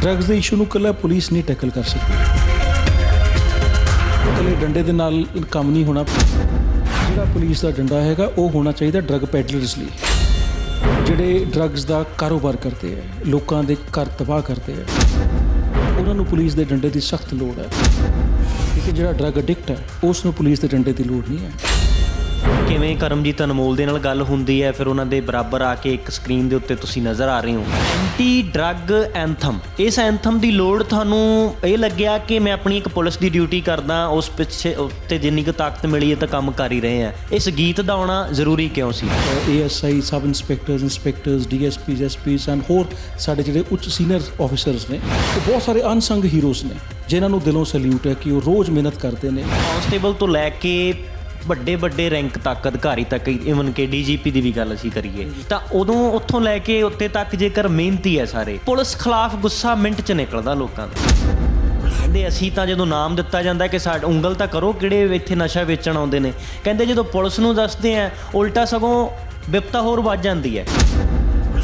Drugs ਦੇ issue ਨੂੰ ਕੱਲਾ ਪੁਲਿਸ ਨਹੀਂ ਟੈਕਲ ਕਰ ਸਕਦੀ। ਕੱਲੇ ਡੰਡੇ ਦੇ ਨਾਲ ਕੰਮ ਨਹੀਂ ਹੋਣਾ। ਜਿਹੜਾ ਪੁਲਿਸ ਦਾ ਡੰਡਾ ਹੈਗਾ, ਉਹ ਹੋਣਾ ਚਾਹੀਦਾ ਡਰੱਗ ਪੈਡਲਰਸ ਲਈ। ਜਿਹੜੇ ਡਰੱਗਸ ਦਾ ਕਾਰੋਬਾਰ ਕਰਦੇ ਆ, ਲੋਕਾਂ ਦੇ ਘਰ ਤਬਾਹ ਕਰਦੇ ਆ, ਉਹਨਾਂ ਨੂੰ ਪੁਲਿਸ ਦੇ ਡੰਡੇ ਦੀ ਸਖਤ ਲੋੜ ਹੈ। ਲੇਕਿਨ ਜਿਹੜਾ ਡਰੱਗ ਐਡਿਕਟ ਹੈ, ਉਸ ਨੂੰ ਪੁਲਿਸ ਦੇ ਡੰਡੇ ਦੀ ਲੋੜ ਨਹੀਂ ਹੈ। ਕਿਵੇਂ ਕਰਮਜੀਤ ਅਨਮੋਲ ਦੇ ਨਾਲ ਗੱਲ ਹੁੰਦੀ ਹੈ? ਫਿਰ ਉਹਨਾਂ ਦੇ ਬਰਾਬਰ ਆ ਕੇ ਇੱਕ ਸਕਰੀਨ ਦੇ ਉੱਤੇ ਤੁਸੀਂ ਨਜ਼ਰ ਆ ਰਹੇ ਹੋ। ਐਂਟੀ ਡਰੱਗ ਐਂਥਮ ਇਸ ਐਂਥਮ ਦੀ ਲੋੜ ਤੁਹਾਨੂੰ ਇਹ ਲੱਗਿਆ ਕਿ ਮੈਂ ਆਪਣੀ ਇੱਕ ਪੁਲਿਸ ਦੀ ਡਿਊਟੀ ਕਰਦਾ ਉਸ ਪਿੱਛੇ ਉੱਤੇ ਜਿੰਨੀ ਕੁ ਤਾਕਤ ਮਿਲੀ ਹੈ ਤਾਂ ਕੰਮ ਕਰ ਹੀ ਰਹੇ ਆ ਇਸ ਗੀਤ ਦਾ ਆਉਣਾ ਜ਼ਰੂਰੀ ਕਿਉਂ ਸੀ? ASI sub inspectors inspectors DSPs SPs and ਹੋਰ ਸਾਡੇ ਜਿਹੜੇ ਉੱਚ ਸੀਨੀਅਰ ਆਫੀਸਰਸ ਨੇ ਉਹ ਬਹੁਤ ਸਾਰੇ ਅਨਸੰਗ ਹੀਰੋਜ਼ ਨੇ ਜਿਨ੍ਹਾਂ ਨੂੰ ਦਿਲੋਂ ਸੈਲੂਟ ਹੈ ਕਿ ਉਹ ਰੋਜ਼ ਮਿਹਨਤ ਕਰਦੇ ਨੇ। ਕਾਂਸਟੇਬਲ ਤੋਂ ਲੈ ਕੇ ਵੱਡੇ ਵੱਡੇ ਰੈਂਕ ਤੱਕ ਅਧਿਕਾਰੀ ਤੱਕ ਇਵਨ ਕਿ ਡੀਜੀਪੀ ਦੀ ਵੀ ਗੱਲ ਅਸੀਂ ਕਰੀਏ ਤਾਂ ਉਦੋਂ ਉੱਥੋਂ ਲੈ ਕੇ ਉੱਤੇ ਤੱਕ ਜੇਕਰ ਮਿਹਨਤੀ ਹੈ ਸਾਰੇ ਪੁਲਿਸ ਖਿਲਾਫ ਗੁੱਸਾ ਮਿੰਟ 'ਚ ਨਿਕਲਦਾ ਲੋਕਾਂ ਦਾ। ਕਹਿੰਦੇ ਅਸੀਂ ਤਾਂ ਜਦੋਂ ਨਾਮ ਦਿੱਤਾ ਜਾਂਦਾ ਕਿ ਸਾਡ ਉਂਗਲ ਤਾਂ ਕਰੋ ਕਿਹੜੇ ਇੱਥੇ ਨਸ਼ਾ ਵੇਚਣ ਆਉਂਦੇ ਨੇ। ਕਹਿੰਦੇ ਜਦੋਂ ਪੁਲਿਸ ਨੂੰ ਦੱਸਦੇ ਆ ਉਲਟਾ ਸਗੋਂ ਵਿਪਤਾ ਹੋਰ ਵੱਜ ਜਾਂਦੀ ਹੈ।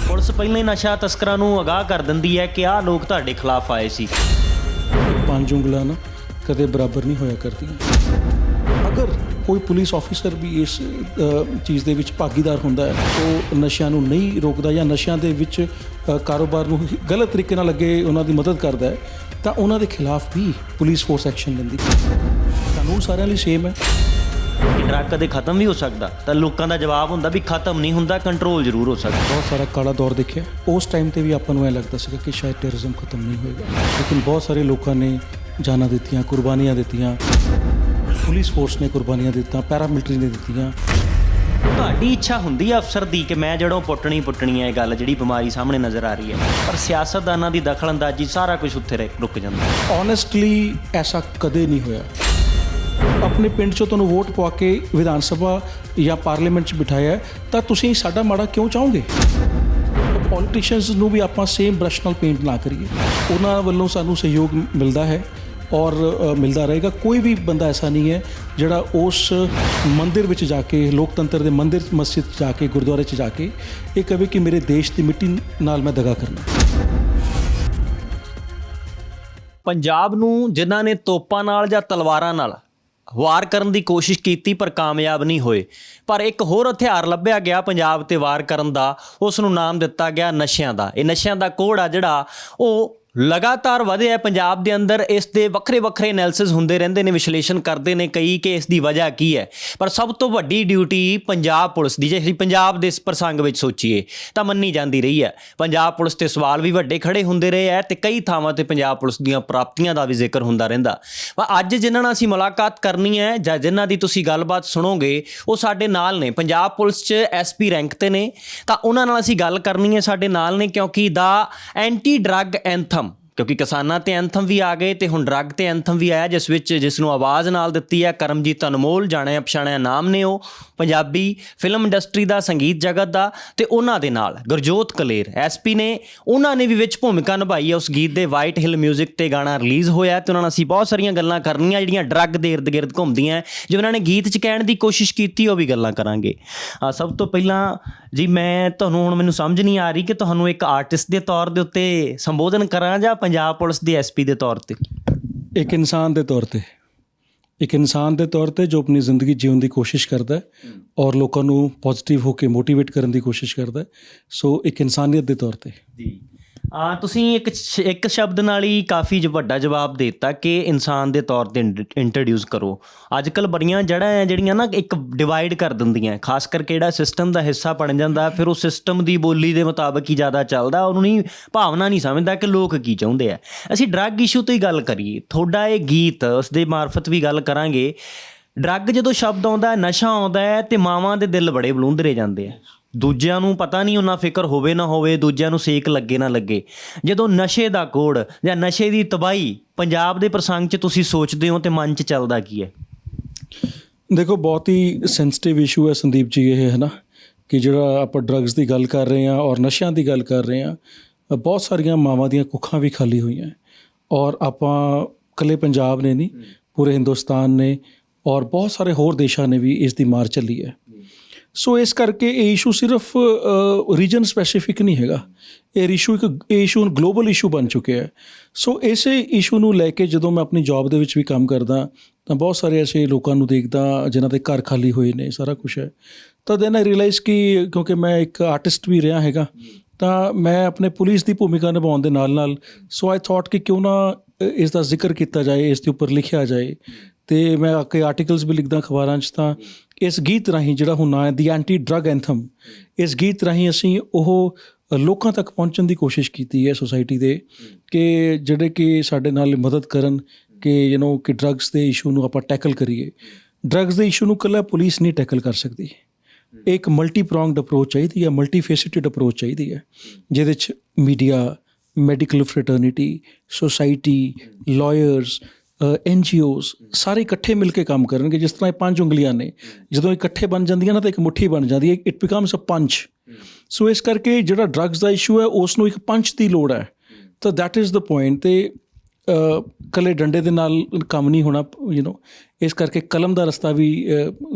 ਪੁਲਿਸ ਪਹਿਲਾਂ ਹੀ ਨਸ਼ਾ ਤਸਕਰਾਂ ਨੂੰ ਅਗਾਹ ਕਰ ਦਿੰਦੀ ਹੈ ਕਿ ਆਹ ਲੋਕ ਤੁਹਾਡੇ ਖਿਲਾਫ ਆਏ ਸੀ। ਪੰਜ ਉਂਗਲਾਂ ਨਾ ਕਦੇ ਬਰਾਬਰ ਨਹੀਂ ਹੋਇਆ ਕਰਦੀਆਂ। ਅਗਰ ਕੋਈ ਪੁਲਿਸ ਆਫੀਸਰ ਵੀ ਇਸ ਚੀਜ਼ ਦੇ ਵਿੱਚ ਭਾਗੀਦਾਰ ਹੁੰਦਾ ਹੈ ਉਹ ਨਸ਼ਿਆਂ ਨੂੰ ਨਹੀਂ ਰੋਕਦਾ ਜਾਂ ਨਸ਼ਿਆਂ ਦੇ ਵਿੱਚ ਕਾਰੋਬਾਰ ਨੂੰ ਗਲਤ ਤਰੀਕੇ ਨਾਲ ਅੱਗੇ ਉਹਨਾਂ ਦੀ ਮਦਦ ਕਰਦਾ ਹੈ ਤਾਂ ਉਹਨਾਂ ਦੇ ਖਿਲਾਫ ਵੀ ਪੁਲਿਸ ਫੋਰਸ ਐਕਸ਼ਨ ਲੈਂਦੀ ਹੈ। ਕਾਨੂੰਨ ਸਾਰਿਆਂ ਲਈ ਸੇਮ ਹੈ। ਡਰੱਗ ਕਦੇ ਖਤਮ ਵੀ ਹੋ ਸਕਦਾ ਤਾਂ ਲੋਕਾਂ ਦਾ ਜਵਾਬ ਹੁੰਦਾ ਵੀ ਖਤਮ ਨਹੀਂ ਹੁੰਦਾ ਕੰਟਰੋਲ ਜ਼ਰੂਰ ਹੋ ਸਕਦਾ। ਬਹੁਤ ਸਾਰਾ ਕਾਲਾ ਦੌਰ ਦੇਖਿਆ। ਉਸ ਟਾਈਮ ਤੇ ਵੀ ਆਪਾਂ ਨੂੰ ਐ ਲੱਗਦਾ ਸੀਗਾ ਕਿ ਸ਼ਾਇਦ ਟੈਰਰਿਜ਼ਮ ਖਤਮ ਨਹੀਂ ਹੋਏਗਾ। ਲੇਕਿਨ ਬਹੁਤ ਸਾਰੇ ਲੋਕਾਂ ਨੇ ਜਾਨਾਂ ਦਿੱਤੀਆਂ ਕੁਰਬਾਨੀਆਂ ਦਿੱਤੀਆਂ। ਪੁਲਿਸ ਫੋਰਸ ਨੇ ਕੁਰਬਾਨੀਆਂ ਦਿੱਤੀਆਂ ਪੈਰਾਮਿਲਟਰੀ ਨੇ ਦਿੱਤੀਆਂ। ਤੁਹਾਡੀ ਇੱਛਾ ਹੁੰਦੀ ਹੈ ਅਫਸਰ ਦੀ ਕਿ ਮੈਂ ਜੜੋਂ ਪੁੱਟਣੀ ਪੁੱਟਣੀ ਹੈ ਇਹ ਗੱਲ ਜਿਹੜੀ ਬਿਮਾਰੀ ਸਾਹਮਣੇ ਨਜ਼ਰ ਆ ਰਹੀ ਹੈ। ਪਰ ਸਿਆਸਤਦਾਨਾਂ ਦੀ ਦਖਲਅੰਦਾਜ਼ੀ ਸਾਰਾ ਕੁਝ ਉੱਥੇ ਰਹਿ- ਰੁਕ ਜਾਂਦਾ ਓਨੈਸਟਲੀ ਐਸਾ ਕਦੇ ਨਹੀਂ ਹੋਇਆ। ਆਪਣੇ ਪਿੰਡ 'ਚੋਂ ਤੁਹਾਨੂੰ ਵੋਟ ਪਵਾ ਕੇ ਵਿਧਾਨ ਸਭਾ ਜਾਂ ਪਾਰਲੀਮੈਂਟ 'ਚ ਬਿਠਾਇਆ ਹੈ, ਤਾਂ ਤੁਸੀਂ ਸਾਡਾ ਮਾੜਾ ਕਿਉਂ ਚਾਹੋਗੇ? ਪੋਲੀਟੀਸ਼ੀਅਨਸ ਨੂੰ ਵੀ ਆਪਾਂ ਸੇਮ ਬ੍ਰਸ਼ ਨਾਲ ਪੇਂਟ ਨਾ ਕਰੀਏ। ਉਹਨਾਂ ਵੱਲੋਂ ਸਾਨੂੰ ਸਹਿਯੋਗ ਮਿਲਦਾ ਹੈ। ਔਰ ਮਿਲਦਾ ਰਹੇਗਾ। ਕੋਈ ਵੀ ਬੰਦਾ ਐਸਾ ਨਹੀਂ ਹੈ ਜਿਹੜਾ ਉਸ ਮੰਦਿਰ ਵਿੱਚ ਜਾ ਕੇ, ਲੋਕਤੰਤਰ ਦੇ ਮੰਦਿਰ ਮਸਜਿਦ 'ਚ ਜਾ ਕੇ, ਗੁਰਦੁਆਰੇ 'ਚ ਜਾ ਕੇ ਇਹ ਕਹੇ ਕਿ ਮੇਰੇ ਦੇਸ਼ ਦੀ ਮਿੱਟੀ ਨਾਲ ਮੈਂ ਦਗਾ ਕਰਨਾ। ਪੰਜਾਬ ਨੂੰ ਜਿਨ੍ਹਾਂ ਨੇ ਤੋਪਾਂ ਨਾਲ ਜਾਂ ਤਲਵਾਰਾਂ ਨਾਲ ਵਾਰ ਕਰਨ ਦੀ ਕੋਸ਼ਿਸ਼ ਕੀਤੀ, ਪਰ ਕਾਮਯਾਬ ਨਹੀਂ ਹੋਏ। ਪਰ ਇੱਕ ਹੋਰ ਹਥਿਆਰ ਲੱਭਿਆ ਗਿਆ ਪੰਜਾਬ ਤੇ ਵਾਰ ਕਰਨ ਦਾ, ਉਸ ਨੂੰ ਨਾਮ ਦਿੱਤਾ ਗਿਆ ਨਸ਼ਿਆਂ ਦਾ। ਇਹ ਨਸ਼ਿਆਂ ਦਾ ਕੋੜ ਆ ਜਿਹੜਾ ਉਹ ਲਗਾਤਾਰ ਵਧਿਆ ਪੰਜਾਬ ਦੇ ਅੰਦਰ ਇਸ ਦੇ ਵੱਖਰੇ ਵੱਖਰੇ ਐਨਾਲਿਸਿਸ ਹੁੰਦੇ ਰਹਿੰਦੇ ਨੇ, ਵਿਸ਼ਲੇਸ਼ਣ ਕਰਦੇ ਨੇ, ਕਈ ਕਿ ਇਸ ਦੀ ਵਜ੍ਹਾ ਕੀ ਹੈ। ਪਰ ਸਭ ਤੋਂ ਵੱਡੀ ਡਿਊਟੀ ਪੰਜਾਬ ਪੁਲਿਸ ਦੀ ਜੇ ਅਸੀਂ ਪੰਜਾਬ ਦੇ ਇਸ ਪ੍ਰਸੰਗ ਵਿੱਚ ਸੋਚੀਏ, ਤਾਂ ਮੰਨੀ ਜਾਂਦੀ ਰਹੀ ਹੈ। ਪੰਜਾਬ ਪੁਲਿਸ ਤੇ ਸਵਾਲ ਵੀ ਵੱਡੇ ਖੜੇ ਹੁੰਦੇ ਰਹੇ ਹੈ ਤੇ ਕਈ ਥਾਵਾਂ ਤੇ ਪੰਜਾਬ ਪੁਲਿਸ ਦੀਆਂ ਪ੍ਰਾਪਤੀਆਂ ਦਾ ਵੀ ਜ਼ਿਕਰ ਹੁੰਦਾ ਰਹਿੰਦਾ। ਪਰ ਅੱਜ ਜਿਨ੍ਹਾਂ ਨਾਲ ਅਸੀਂ ਮੁਲਾਕਾਤ ਕਰਨੀ ਹੈ, ਜਾਂ ਜਿਨ੍ਹਾਂ ਦੀ ਤੁਸੀਂ ਗੱਲਬਾਤ ਸੁਣੋਗੇ, ਉਹ ਸਾਡੇ ਨਾਲ ਨੇ। ਪੰਜਾਬ ਪੁਲਿਸ 'ਚ ਐਸਪੀ ਰੈਂਕ ਤੇ ਨੇ। ਤਾਂ ਉਹਨਾਂ ਨਾਲ ਅਸੀਂ ਗੱਲ ਕਰਨੀ ਹੈ ਸਾਡੇ ਨਾਲ ਨੇ, ਕਿਉਂਕਿ ਦਾ ਐਂਟੀ ਡਰੱਗ ਐਂਥਮ ਕਿਉਂਕਿ ਕਿਸਾਨਾਂ ਤੇ ਐਂਥਮ ਵੀ ਆ ਗਏ ਤੇ ਹੁਣ ਡਰੱਗ ਤੇ ਐਂਥਮ ਵੀ ਆਇਆ, ਜਿਸ ਵਿੱਚ ਜਿਸ ਨੂੰ ਆਵਾਜ਼ ਨਾਲ ਦਿੱਤੀ ਹੈ, ਕਰਮਜੀਤ ਅਨਮੋਲ, ਜਾਣਿਆ ਪਛਾਣਿਆ ਨਾਮ ਨੇ ਉਹ, ਪੰਜਾਬੀ ਫਿਲਮ ਇੰਡਸਟਰੀ ਦਾ ਸੰਗੀਤ ਜਗਤ ਦਾ ਤੇ ਉਹਨਾਂ ਦੇ ਨਾਲ ਗੁਰਜੋਤ ਕਲੇਰ ਐਸਪੀ ਨੇ ਉਹਨਾਂ ਨੇ ਵੀ ਵਿੱਚ ਭੂਮਿਕਾ ਨਿਭਾਈ ਹੈ, ਉਸ ਗੀਤ ਦੇ ਵਾਈਟ ਹਿਲ 뮤직 ਤੇ ਗਾਣਾ ਰਿਲੀਜ਼ ਹੋਇਆ ਤੇ ਉਹਨਾਂ ਨਾਲ ਅਸੀਂ ਬਹੁਤ ਸਾਰੀਆਂ ਗੱਲਾਂ ਕਰਨੀਆਂ, ਜਿਹੜੀਆਂ ਡਰੱਗ ਦੇ ਇਰਦ ਗਿਰਦ ਘੁੰਮਦੀਆਂ ਜੋ ਉਹਨਾਂ ਨੇ ਗੀਤ 'ਚ ਕਹਿਣ ਦੀ ਕੋਸ਼ਿਸ਼ ਕੀਤੀ, ਉਹ ਵੀ ਗੱਲਾਂ ਕਰਾਂਗੇ। ਸਭ ਤੋਂ ਪਹਿਲਾਂ ਜੀ ਮੈਂ ਤੁਹਾਨੂੰ ਹੁਣ ਮੈਨੂੰ ਸਮਝ ਨਹੀਂ ਆ ਰਹੀ ਕਿ ਤੁਹਾਨੂੰ ਇੱਕ ਆਰਟਿਸਟ ਦੇ ਤੌਰ ਦੇ ਉੱਤੇ ਸੰਬੋਧਨ ਕਰਾਂ ਜਾਂ ਪੰਜਾਬ ਪੁਲਿਸ ਦੇ ਐਸਪੀ ਦੇ ਤੌਰ ਤੇ? ਇੱਕ ਇਨਸਾਨ ਦੇ ਤੌਰ ਤੇ। ਇੱਕ ਇਨਸਾਨ ਦੇ ਤੌਰ ਤੇ ਜੋ ਆਪਣੀ ਜ਼ਿੰਦਗੀ ਜਿਉਣ ਦੀ ਕੋਸ਼ਿਸ਼ ਕਰਦਾ ਹੈ ਔਰ ਲੋਕਾਂ ਨੂੰ ਪੋਜ਼ਿਟਿਵ ਹੋ ਕੇ ਮੋਟੀਵੇਟ ਕਰਨ ਦੀ ਕੋਸ਼ਿਸ਼ ਕਰਦਾ ਹੈ। ਸੋ ਇੱਕ ਇਨਸਾਨੀਅਤ ਦੇ ਤੌਰ ਤੇ। ਜੀ। ਆ, ਤੁਸੀਂ ਇੱਕ ਸ਼- ਇੱਕ ਸ਼ਬਦ ਨਾਲ ਹੀ ਕਾਫੀ ਜ- ਵੱਡਾ ਜਵਾਬ ਦੇ ਦਿੱਤਾ ਕਿ ਇਨਸਾਨ ਦੇ ਤੌਰ ਤੇ ਇੰਟਰੋਡਿਊਸ ਕਰੋ। ਅੱਜ ਕੱਲ ਬੜੀਆਂ ਜੜ੍ਹਾਂ ਹੈ ਜਿਹੜੀਆਂ ਨਾ ਇੱਕ ਡਿਵਾਈਡ ਕਰ ਦਿੰਦੀਆਂ ਖਾਸ ਕਰਕੇ ਜਿਹੜਾ ਸਿਸਟਮ ਦਾ ਹਿੱਸਾ ਬਣ ਜਾਂਦਾ, ਫਿਰ ਉਹ ਸਿਸਟਮ ਦੀ ਬੋਲੀ ਦੇ ਮੁਤਾਬਕ ਹੀ ਜ਼ਿਆਦਾ ਚੱਲਦਾ। ਉਹਨੂੰ ਨਹੀਂ, ਭਾਵਨਾ ਨਹੀਂ ਸਮਝਦਾ ਕਿ ਲੋਕ ਕੀ ਚਾਹੁੰਦੇ ਆ ਅਸੀਂ ਡਰੱਗ ਇਸ਼ੂ ਤੋਂ ਹੀ ਗੱਲ ਕਰੀਏ। ਤੁਹਾਡਾ ਇਹ ਗੀਤ ਉਸ ਦੇ ਮਾਰਫਤ ਵੀ ਗੱਲ ਕਰਾਂਗੇ। ਡਰੱਗ ਜਦੋਂ ਸ਼ਬਦ ਆਉਂਦਾ ਹੈ ਨਸ਼ਾ ਆਉਂਦਾ ਹੈ ਤੇ ਮਾਵਾਂ ਦੇ ਦਿਲ ਬੜੇ ਬਲੂੰਦਰੇ ਜਾਂਦੇ ਆ ਦੂਜਿਆਂ ਨੂੰ ਪਤਾ ਨਹੀਂ ਉਹਨਾਂ ਫਿਕਰ ਹੋਵੇ ਨਾ ਹੋਵੇ, ਦੂਜਿਆਂ ਨੂੰ ਸੇਕ ਲੱਗੇ ਨਾ ਲੱਗੇ। ਜਦੋਂ ਨਸ਼ੇ ਦਾ ਕੋੜ ਜਾਂ ਨਸ਼ੇ ਦੀ ਤਬਾਈ ਪੰਜਾਬ ਦੇ ਪ੍ਰਸੰਗ 'ਚ ਤੁਸੀਂ ਸੋਚਦੇ ਹੋ ਤੇ ਮਨ 'ਚ ਚੱਲਦਾ ਕੀ ਹੈ? ਦੇਖੋ, ਬਹੁਤ ਹੀ ਸੈਂਸਿਟਿਵ ਇਸ਼ੂ ਹੈ ਸੰਦੀਪ ਜੀ ਇਹ ਹੈ ਨਾ ਕਿ ਜਿਹੜਾ ਆਪਾਂ ਡਰੱਗਸ ਦੀ ਗੱਲ ਕਰ ਰਹੇ ਹਾਂ ਔਰ ਨਸ਼ਿਆਂ ਦੀ ਗੱਲ ਕਰ ਰਹੇ ਹਾਂ, ਬਹੁਤ ਸਾਰੀਆਂ ਮਾਵਾਂ ਦੀਆਂ ਕੁੱਖਾਂ ਵੀ ਖਾਲੀ ਹੋਈਆਂ। ਔਰ ਆਪਾਂ ਇਕੱਲੇ ਪੰਜਾਬ ਨੇ ਨਹੀਂ, ਪੂਰੇ ਹਿੰਦੁਸਤਾਨ ਨੇ ਔਰ ਬਹੁਤ ਸਾਰੇ ਹੋਰ ਦੇਸ਼ਾਂ ਨੇ ਵੀ ਇਸ ਦੀ ਮਾਰ ਚੱਲੀ ਹੈ। ਸੋ ਇਸ ਕਰਕੇ ਇਹ ਇਸ਼ੂ ਸਿਰਫ ਰੀਜਨ ਸਪੈਸੀਫਿਕ ਨਹੀਂ ਹੈਗਾ। ਇਹ ਇਸ਼ੂ ਇੱਕ ਇਹ ਇਸ਼ੂ ਗਲੋਬਲ ਇਸ਼ੂ ਬਣ ਚੁੱਕਿਆ ਹੈ। ਸੋ ਇਸੇ ਇਸ਼ੂ ਨੂੰ ਲੈ ਕੇ ਜਦੋਂ ਮੈਂ ਆਪਣੀ ਜੌਬ ਦੇ ਵਿੱਚ ਵੀ ਕੰਮ ਕਰਦਾ ਤਾਂ ਬਹੁਤ ਸਾਰੇ ਐਸੇ ਲੋਕਾਂ ਨੂੰ ਦੇਖਦਾ ਜਿਨ੍ਹਾਂ ਦੇ ਘਰ ਖਾਲੀ ਹੋਏ ਨੇ ਸਾਰਾ ਕੁਝ ਹੈ। ਤਾਂ ਦੈਨ ਆਈ ਰਿਅਲਾਈਜ਼ ਕਿ ਕਿਉਂਕਿ ਮੈਂ ਇੱਕ ਆਰਟਿਸਟ ਵੀ ਰਿਹਾ ਹੈਗਾ ਤਾਂ ਮੈਂ ਆਪਣੇ ਪੁਲਿਸ ਦੀ ਭੂਮਿਕਾ ਨਿਭਾਉਣ ਦੇ ਨਾਲ ਨਾਲ ਸੋ ਆਈ ਥਾਟ ਕਿ ਕਿਉਂ ਨਾ ਅ, ਇਸ ਦਾ ਜ਼ਿਕਰ ਕੀਤਾ ਜਾਏ ਇਸ ਦੇ ਉੱਪਰ ਲਿਖਿਆ ਜਾਏ। ਤੇ ਮੈਂ ਕਈ ਆਰਟੀਕਲਸ ਵੀ ਲਿਖਦਾ ਅਖਬਾਰਾਂ 'ਚ ਤਾਂ ਇਸ ਗੀਤ ਰਾਹੀਂ ਜਿਹੜਾ ਹੁਣ ਨਾਂ ਹੈ ਦੀ ਐਂਟੀ ਡਰਗ ਐਂਥਮ ਇਸ ਗੀਤ ਰਾਹੀਂ ਅਸੀਂ ਉਹ ਲੋਕਾਂ ਤੱਕ ਪਹੁੰਚਣ ਦੀ ਕੋਸ਼ਿਸ਼ ਕੀਤੀ ਹੈ ਸੋਸਾਇਟੀ ਦੇ ਕਿ ਜਿਹੜੇ ਕਿ ਸਾਡੇ ਨਾਲ ਮਦਦ ਕਰਨ ਕਿ ਯੂ نو ਕਿ ਡਰੱਗਸ ਦੇ ਇਸ਼ੂ ਨੂੰ ਆਪਾਂ ਟੈਕਲ ਕਰੀਏ। ਡਰੱਗਸ ਦੇ ਇਸ਼ੂ ਨੂੰ ਕੱਲਾ ਪੁਲਿਸ ਨਹੀਂ ਟੈਕਲ ਕਰ ਸਕਦੀ। ਇੱਕ ਮਲਟੀ ਪ੍ਰੋਂਗਡ ਅਪਰੋਚ ਚਾਹੀਦੀ ਹੈ ਮਲਟੀ ਫੇਸਿਟਡ ਅਪਰੋਚ ਚਾਹੀਦੀ ਹੈ, ਜਿਹਦੇ ਚ media medical fraternity society lawyers N NGOs ਸਾਰੇ ਇਕੱਠੇ ਮਿਲ ਕੇ ਕੰਮ ਕਰਨਗੇ ਜਿਸ ਤਰ੍ਹਾਂ ਇਹ ਪੰਜ ਉਂਗਲੀਆਂ ਨੇ। ਜਦੋਂ ਇਕੱਠੇ ਬਣ ਜਾਂਦੀਆਂ ਨਾ ਤਾਂ ਇੱਕ ਮੁੱਠੀ ਬਣ ਜਾਂਦੀ ਹੈ ਇਟ ਬਿਕਮਸ ਅ ਪੰਚ ਸੋ ਇਸ ਕਰਕੇ ਜਿਹੜਾ ਡਰੱਗਸ ਦਾ ਇਸ਼ੂ ਹੈ ਉਸ ਨੂੰ ਇੱਕ ਪੰਚ ਦੀ ਲੋੜ ਹੈ। ਤਾਂ ਦੈਟ ਇਜ਼ ਦ ਪੁਆਇੰਟ ਤੇ ਅ, ਡੰਡੇ ਦੇ ਨਾਲ ਕੰਮ ਨਹੀਂ ਹੋਣਾ ਯੂ نو ਇਸ ਕਰਕੇ ਕਲਮ ਦਾ ਰਸਤਾ ਵੀ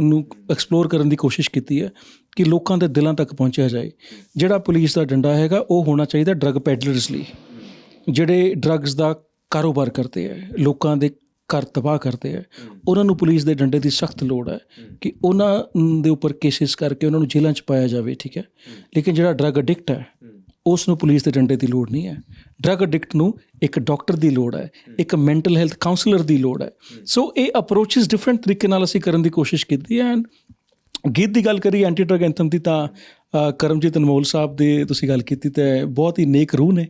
ਨੂੰ ਐਕਸਪਲੋਰ ਕਰਨ ਦੀ ਕੋਸ਼ਿਸ਼ ਕੀਤੀ ਹੈ ਕਿ ਲੋਕਾਂ ਦੇ ਦਿਲਾਂ ਤੱਕ ਪਹੁੰਚਿਆ ਜਾਏ। ਜਿਹੜਾ ਪੁਲਿਸ ਦਾ ਡੰਡਾ ਹੈਗਾ ਉਹ ਹੋਣਾ ਚਾਹੀਦਾ ਡਰੱਗ ਪੈਡਲਰਸ ਲਈ। ਜਿਹੜੇ ਡਰੱਗਸ ਦਾ ਕਾਰੋਬਾਰ ਕਰਦੇ ਹੈ ਲੋਕਾਂ ਦੇ ਘਰ ਤਬਾਹ ਕਰਦੇ ਹੈ। ਉਹਨਾਂ ਨੂੰ ਪੁਲਿਸ ਦੇ ਡੰਡੇ ਦੀ ਸਖਤ ਲੋੜ ਹੈ ਕਿ ਉਹਨਾਂ ਦੇ ਉੱਪਰ ਕੇਸਿਸ ਕਰਕੇ ਉਹਨਾਂ ਨੂੰ ਜੇਲ੍ਹਾਂ 'ਚ ਪਾਇਆ ਜਾਵੇ ਠੀਕ ਹੈ? ਲੇਕਿਨ ਜਿਹੜਾ ਡਰੱਗ ਐਡਿਕਟ ਹੈ ਉਸ ਨੂੰ ਪੁਲਿਸ ਦੇ ਡੰਡੇ ਦੀ ਲੋੜ ਨਹੀਂ ਹੈ। ਡਰੱਗ ਐਡਿਕਟ ਨੂੰ ਇੱਕ ਡਾਕਟਰ ਦੀ ਲੋੜ ਹੈ ਇੱਕ ਮੈਂਟਲ ਹੈਲਥ ਕਾਉਂਸਲਰ ਦੀ ਲੋੜ ਹੈ। ਸੋ ਇਹ ਅਪਰੋਚਸ ਡਿਫਰੈਂਟ ਤਰੀਕੇ ਨਾਲ ਅਸੀਂ ਕਰਨ ਦੀ ਕੋਸ਼ਿਸ਼ ਕੀਤੀ ਹੈ। ਐਂਡ ਗੀਤ ਦੀ ਗੱਲ ਕਰੀ ਐਂਟੀ ਡਰਗ ਐਂਥਮ ਦੀ ਤਾਂ ਕਰਮਜੀਤ ਅਨਮੋਲ ਸਾਹਿਬ ਦੀ ਤੁਸੀਂ ਗੱਲ ਕੀਤੀ ਤੇ ਬਹੁਤ ਹੀ ਨੇਕ ਰੂਹ ਨੇ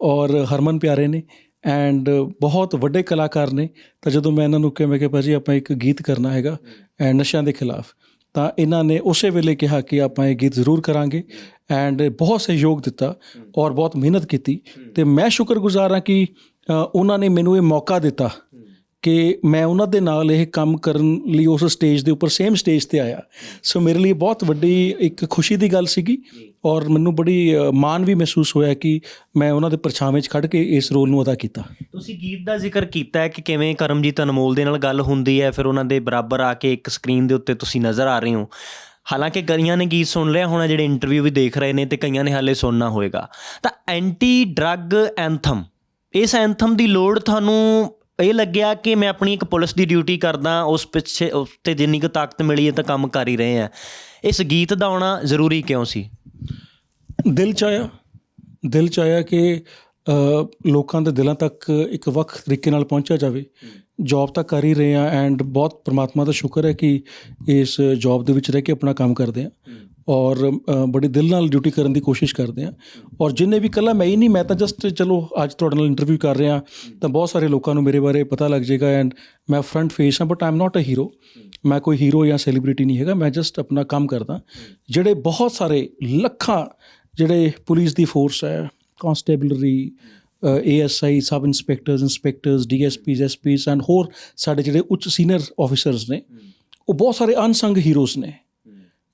ਔਰ ਹਰਮਨ ਪਿਆਰੇ ਨੇ। ਐਂਡ uh, ਬਹੁਤ ਵੱਡੇ ਕਲਾਕਾਰ ਨੇ। ਤਾਂ ਜਦੋਂ ਮੈਂ ਇਹਨਾਂ ਨੂੰ ਕਿਹਾ ਮੈਂ ਕਿ ਭਾਜੀ, ਆਪਾਂ ਇੱਕ ਗੀਤ ਕਰਨਾ ਹੈਗਾ ਐ ਨਸ਼ਿਆਂ ਦੇ ਖਿਲਾਫ। ਤਾਂ ਇਹਨਾਂ ਨੇ ਉਸੇ ਵੇਲੇ ਕਿਹਾ ਕਿ ਆਪਾਂ ਇਹ ਗੀਤ ਜ਼ਰੂਰ ਕਰਾਂਗੇ। ਐਂਡ ਬਹੁਤ ਸਹਿਯੋਗ ਦਿੱਤਾ ਔਰ ਬਹੁਤ ਮਿਹਨਤ ਕੀਤੀ। ਤੇ ਮੈਂ ਸ਼ੁਕਰਗੁਜ਼ਾਰ ਹਾਂ ਕਿ ਉਹਨਾਂ ਨੇ ਮੈਨੂੰ ਇਹ ਮੌਕਾ ਦਿੱਤਾ। ਕਿ ਮੈਂ ਉਹਨਾਂ ਦੇ ਨਾਲ ਇਹ ਕੰਮ ਕਰਨ ਲਈ ਉਸ ਸਟੇਜ ਦੇ ਉੱਪਰ ਸੇਮ ਸਟੇਜ ਤੇ ਆਇਆ। ਸੋ ਮੇਰੇ ਲਈ ਬਹੁਤ ਵੱਡੀ ਇੱਕ ਖੁਸ਼ੀ ਦੀ ਗੱਲ ਸੀਗੀ ਔਰ ਮੈਨੂੰ ਬੜੀ ਮਾਣ ਵੀ ਮਹਿਸੂਸ ਹੋਇਆ ਕਿ ਮੈਂ ਉਹਨਾਂ ਦੇ ਪਰਛਾਵੇਂ 'ਚ ਖੜ ਕੇ ਇਸ ਰੋਲ ਨੂੰ ਅਦਾ ਕੀਤਾ। ਤੁਸੀਂ ਗੀਤ ਦਾ ਜ਼ਿਕਰ ਕੀਤਾ ਹੈ ਕਿ ਕਿਵੇਂ ਕਰਮਜੀਤ ਅਨਮੋਲ ਦੇ ਨਾਲ ਗੱਲ ਹੁੰਦੀ ਹੈ, ਫਿਰ ਉਹਨਾਂ ਦੇ ਬਰਾਬਰ ਆ ਕੇ ਇੱਕ ਸਕਰੀਨ ਦੇ ਉੱਤੇ ਤੁਸੀਂ ਨਜ਼ਰ ਆ ਰਹੇ ਹੋ। ਹਾਲਾਂਕਿ ਕਈਆਂ ਨੇ ਗੀਤ ਸੁਣ ਲਿਆ ਹੋਣਾ, ਜਿਹੜੇ ਇੰਟਰਵਿਊ ਵੀ ਦੇਖ ਰਹੇ ਨੇ ਤੇ ਕਈਆਂ ਨੇ ਹਾਲੇ ਸੁਣਨਾ ਹੋਏਗਾ। ਤਾਂ ਐਂਟੀ ਡਰੱਗ ਐਂਥਮ ਇਸ ਐਂਥਮ ਦੀ ਲੋੜ ਤੁਹਾਨੂੰ ਇਹ ਲੱਗਿਆ ਕਿ ਮੈਂ ਆਪਣੀ ਇੱਕ ਪੁਲਿਸ ਦੀ ਡਿਊਟੀ ਕਰਦਾ, ਉਸ ਪਿੱਛੇ ਉਸ ਤੇ ਜਿੰਨੀ ਕੁ ਤਾਕਤ ਮਿਲੀ ਹੈ ਤਾਂ ਕੰਮ ਕਰ ਹੀ ਰਹੇ ਆ। ਇਸ ਗੀਤ ਦਾ ਆਉਣਾ ਜ਼ਰੂਰੀ ਕਿਉਂ ਸੀ? ਦਿਲ ਚ ਆਇਆ, ਦਿਲ ਚ ਆਇਆ ਕਿ ਲੋਕਾਂ ਦੇ ਦਿਲਾਂ ਤੱਕ ਇੱਕ ਵੱਖ ਤਰੀਕੇ ਨਾਲ ਪਹੁੰਚਿਆ ਜਾਵੇ। ਜੌਬ ਤਾਂ ਕਰ ਹੀ ਰਹੇ ਆ ਐਂਡ ਬਹੁਤ ਪ੍ਰਮਾਤਮਾ ਦਾ ਸ਼ੁਕਰ ਹੈ ਕਿ ਇਸ ਜੌਬ ਦੇ ਵਿੱਚ ਰਹਿ ਕੇ ਆਪਣਾ ਕੰਮ ਕਰਦੇ ਆ। ਔਰ ਅ, ਬੜੇ ਦਿਲ ਨਾਲ ਡਿਊਟੀ ਕਰਨ ਦੀ ਕੋਸ਼ਿਸ਼ ਕਰਦੇ ਆ ਔਰ ਜਿੰਨੇ ਵੀ ਕੱਲਾ ਮੈਂ ਹੀ ਨਹੀਂ ਮੈਂ ਤਾਂ ਜਸਟ ਚਲੋ ਅੱਜ ਤੁਹਾਡੇ ਨਾਲ ਇੰਟਰਵਿਊ ਕਰ ਰਿਹਾ ਤਾਂ ਬਹੁਤ ਸਾਰੇ ਲੋਕਾਂ ਨੂੰ ਮੇਰੇ ਬਾਰੇ ਪਤਾ ਲੱਗ ਜਾਏਗਾ ਐਂਡ ਮੈਂ ਫਰੰਟ ਫੇਸ ਹਾਂ but I am not a hero ਮੈਂ ਕੋਈ ਹੀਰੋ ਜਾਂ ਸੈਲੀਬ੍ਰਿਟੀ ਨਹੀਂ ਹੈਗਾ ਮੈਂ ਜਸਟ ਆਪਣਾ ਕੰਮ ਕਰਦਾ। ਜਿਹੜੇ ਬਹੁਤ ਸਾਰੇ ਲੱਖਾਂ ਜਿਹੜੇ ਪੁਲਿਸ ਦੀ ਫੋਰਸ ਹੈ constabulary ASI sub inspectors inspectors DSPs SPs and ਹੋਰ ਸਾਡੇ ਜਿਹੜੇ ਉੱਚ ਸੀਨੀਅਰ ਆਫੀਸਰਸ ਨੇ ਉਹ ਬਹੁਤ ਸਾਰੇ ਅਨਸੰਗ ਹੀਰੋਜ਼ ਨੇ।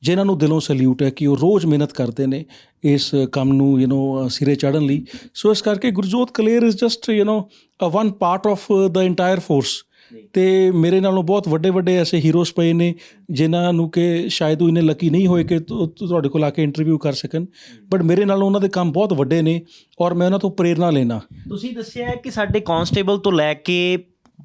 ਜਿਨ੍ਹਾਂ ਨੂੰ ਦਿਲੋਂ ਸੈਲੂਟ ਹੈ ਕਿ ਉਹ ਰੋਜ਼ ਮਿਹਨਤ ਕਰਦੇ ਨੇ ਇਸ ਕੰਮ ਨੂੰ ਯੂ نو ਸਿਰੇ ਚੜ੍ਹਨ ਲਈ ਸੋ ਇਸ ਕਰਕੇ Gurjot Kaler is just you know a one part of the entire force ਤੇ ਮੇਰੇ ਨਾਲੋਂ ਬਹੁਤ ਵੱਡੇ ਵੱਡੇ ਐਸੇ ਹੀਰੋਜ਼ ਪਏ ਨੇ ਜਿਨ੍ਹਾਂ ਨੂੰ ਕਿ ਸ਼ਾਇਦ ਉਹ ਇੰਨੇ ਲੱਕੀ ਨਹੀਂ ਹੋਏ ਕਿ ਤੁ- ਤੁ- ਤੁਹਾਡੇ ਕੋਲ ਆ ਕੇ ਇੰਟਰਵਿਊ ਕਰ ਸਕਣ ਬਟ ਮੇਰੇ ਨਾਲੋਂ ਉਹਨਾਂ ਦੇ ਕੰਮ ਬਹੁਤ ਵੱਡੇ ਨੇ ਔਰ ਮੈਂ ਉਹਨਾਂ ਤੋਂ ਪ੍ਰੇਰਣਾ ਲੈਣਾ ਤੁਸੀਂ ਦੱਸਿਆ ਹੈ ਕਿ ਸਾਡੇ ਕਾਂਸਟੇਬਲ ਤੋਂ ਲੈ ਕੇ